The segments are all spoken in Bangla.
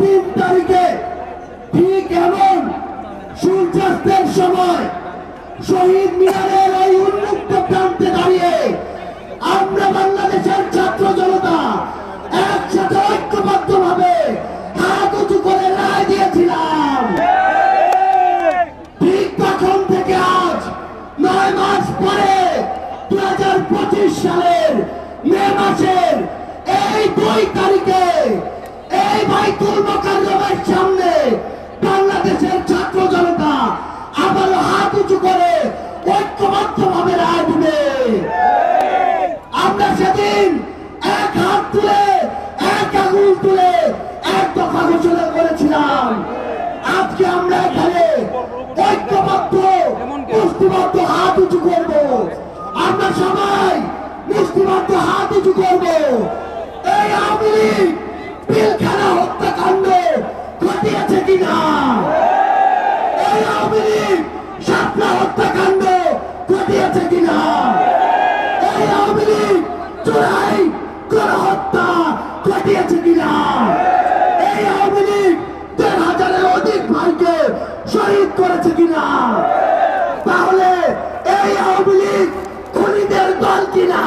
তিন তারিখে ঠিক এমন সূর্যাস্তের সময় শহীদ মিনারের এই উন্মুক্ত প্রান্তে দাঁড়িয়ে আমরা বাংলাদেশের ছাত্র জনতা একসাথে ঐক্যবদ্ধ ভাবে হাত উঁচু করে রায় দিয়েছিলাম। ঠিক তখন থেকে আজ নয় মাস পরে দু হাজার পঁচিশ সালের মে মাসের এই দুই তারিখে এই আওয়ামী লীগ পিলখানা হত্যাকাণ্ড ঘটিয়েছে কিনা? এই আওয়ামী লীগ শাপলা হত্যাকাণ্ড ঘটিয়েছে কিনা? এই আওয়ামী লীগ চোরাই করে হত্যা ঘটিয়েছে কিনা? এই আওয়ামী লীগ দেড় হাজারের অধিক ভাইকে শহীদ করেছে কিনা? তাহলে এই আওয়ামী লীগ খুনিদের দল কিনা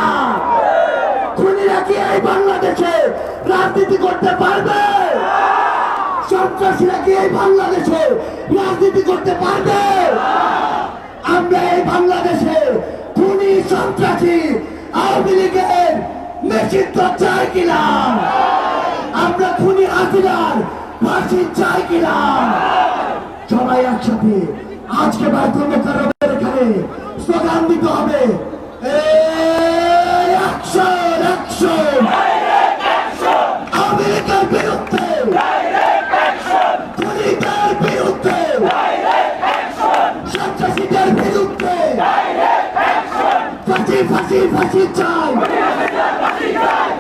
খুনিরা কি এই বাংলাদেশে রাজনীতি করতে পারবে? সন্ত্রাসীরা কি এই বাংলাদেশে রাজনীতি করতে পারবে? আমরা এই বাংলাদেশে খুনি সন্ত্রাসী, আওয়ামী লীগের নিষিদ্ধ চাই কিনা? আমরা খুনি হাসিনার ফাঁসি চাই কিনা? সবাই একসাথে আজকে বাইতুল মোকাররমের এখানে স্লোগান দিতে হবে। ফাঁসি ফাঁসি চাই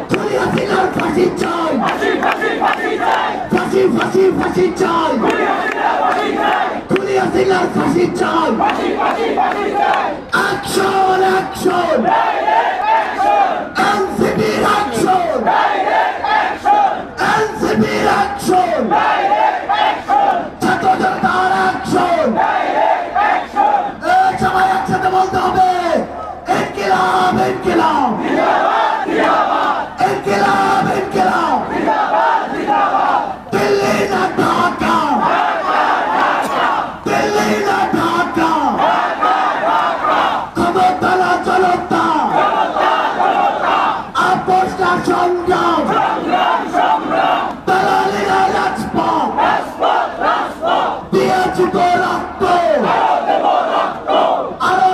খুনি হাসিনার ফাঁসি চাই ফাঁসি ফাঁসি ফাঁসি চাই খুনি হাসিনার ফাঁসি চাই অ্যাকশন অ্যাকশন সংগ্রাম দালালিরা রাজপথ দিয়েছি তো রক্ত আরও